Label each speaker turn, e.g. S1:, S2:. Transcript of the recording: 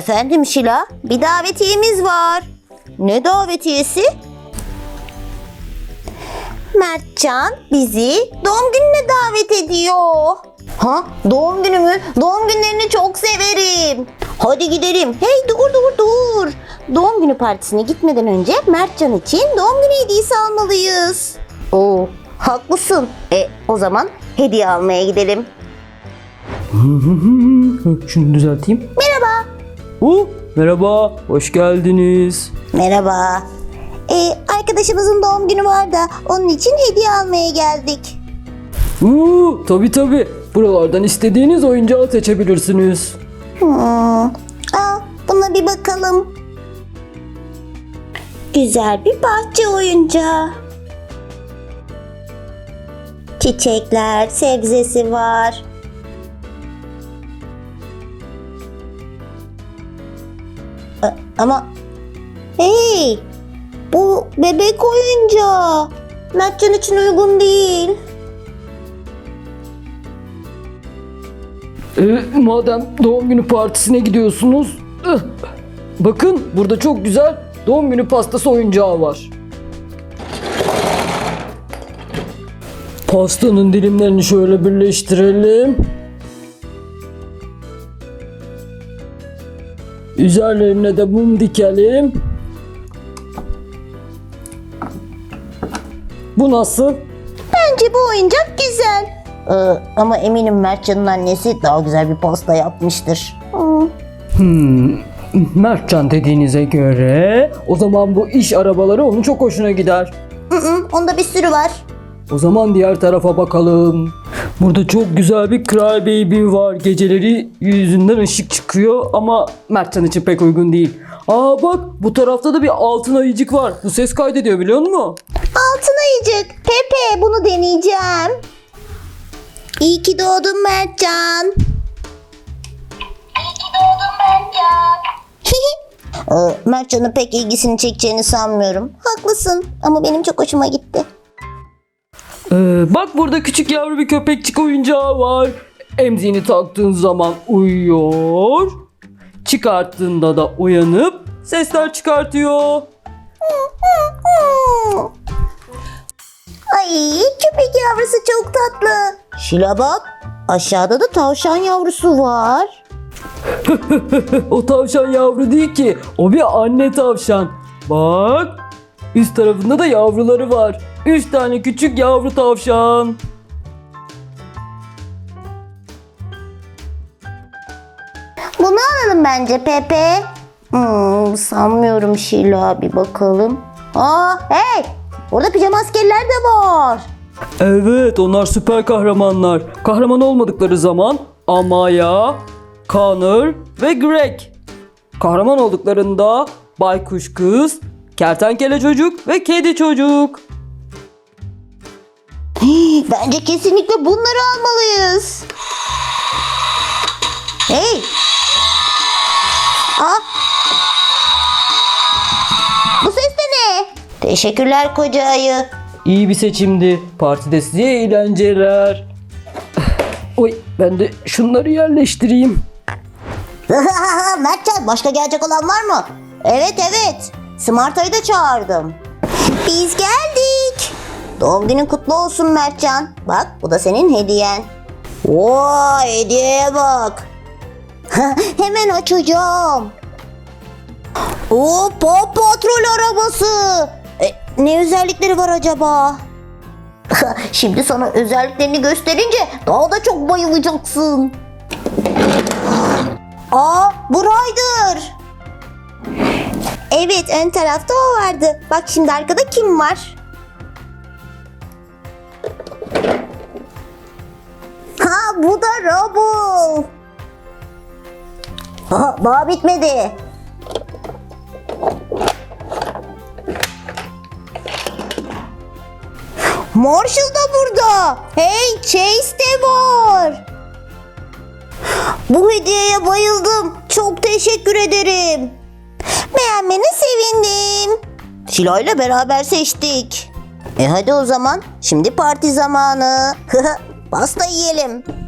S1: Efendim Şila, bir davetiyemiz var. Ne davetiyesi? Mertcan bizi doğum gününe davet ediyor. Ha? Doğum günü mü? Doğum günlerini çok severim. Hadi gidelim. Hey dur dur dur. Doğum günü partisine gitmeden önce Mertcan için doğum günü hediyesi almalıyız. Oo, haklısın. E o zaman hediye almaya gidelim.
S2: Şunu düzelteyim.
S1: Merhaba.
S2: Oh, merhaba, hoş geldiniz.
S1: Merhaba. Ee, arkadaşımızın doğum günü var da onun için hediye almaya geldik.
S2: Oo, tabii tabii. Buralardan istediğiniz oyuncağı seçebilirsiniz.
S1: Hmm. Aa, buna bir bakalım. Güzel bir bahçe oyuncağı. Çiçekler, sebzesi var. Ama hey, bu bebek oyuncağı. Mertcan için uygun değil.
S2: Ee, madem doğum günü partisine gidiyorsunuz, ıh, bakın burada çok güzel doğum günü pastası oyuncağı var. Pastanın dilimlerini şöyle birleştirelim. Üzerlerine de mum dikelim. Bu nasıl?
S1: Bence bu oyuncak güzel. Ee, ama eminim Mertcan'ın annesi daha güzel bir pasta yapmıştır. Hmm.
S2: Hmm, Mertcan dediğinize göre o zaman bu iş arabaları onun çok hoşuna gider.
S1: Mm-mm, onda bir sürü var.
S2: O zaman diğer tarafa bakalım. Burada çok güzel bir Cry Baby var. Geceleri yüzünden ışık çıkıyor ama Mertcan için pek uygun değil. Aa bak bu tarafta da bir altın ayıcık var. Bu ses kaydediyor biliyor musun?
S1: Altın ayıcık. Pepe bunu deneyeceğim. İyi ki doğdun Mertcan. İyi ki doğdun Mertcan. Mertcan'ın pek ilgisini çekeceğini sanmıyorum. Haklısın ama benim çok hoşuma gitti.
S2: Ee, bak burada küçük yavru bir köpekçik oyuncağı var. Emziğini taktığın zaman uyuyor. Çıkarttığında da uyanıp sesler çıkartıyor.
S1: Ay köpek yavrusu çok tatlı. Şila bak aşağıda da tavşan yavrusu var.
S2: O tavşan yavru değil ki. O bir anne tavşan. Bak. Üst tarafında da yavruları var. Üç tane küçük yavru tavşan.
S1: Bunu alalım bence Pepe. Hmm, sanmıyorum Şila bir bakalım. Aa hey orada pijama askerler de var.
S2: Evet onlar süper kahramanlar. Kahraman olmadıkları zaman Amaya, Connor ve Greg. Kahraman olduklarında Baykuş Kız, Kertenkele Çocuk ve Kedi Çocuk.
S1: Bence kesinlikle bunları almalıyız. Hey. Aa. Bu ses de ne? Teşekkürler koca ayı.
S2: İyi bir seçimdi. Partide size eğlenceler. Oy ben de şunları yerleştireyim.
S1: Mertcan başka gelecek olan var mı? Evet evet. Smart Ay'ı da çağırdım. Biz geldik. Doğum günün kutlu olsun Mertcan. Bak bu da senin hediyen. Vay hediyeye bak. Hemen açacağım. Oo Pop Patrol arabası. E, ne özellikleri var acaba? Şimdi sana özelliklerini gösterince daha da çok bayılacaksın. Aa bu Ryder. Evet ön tarafta o vardı. Bak şimdi arkada kim var? Bu da Rubble. Aha, daha bitmedi. Marshall da burada. Hey Chase de var. Bu hediyeye bayıldım. Çok teşekkür ederim. Beğenmene sevindim. Şila ile beraber seçtik. E hadi o zaman. Şimdi parti zamanı. Pasta yiyelim.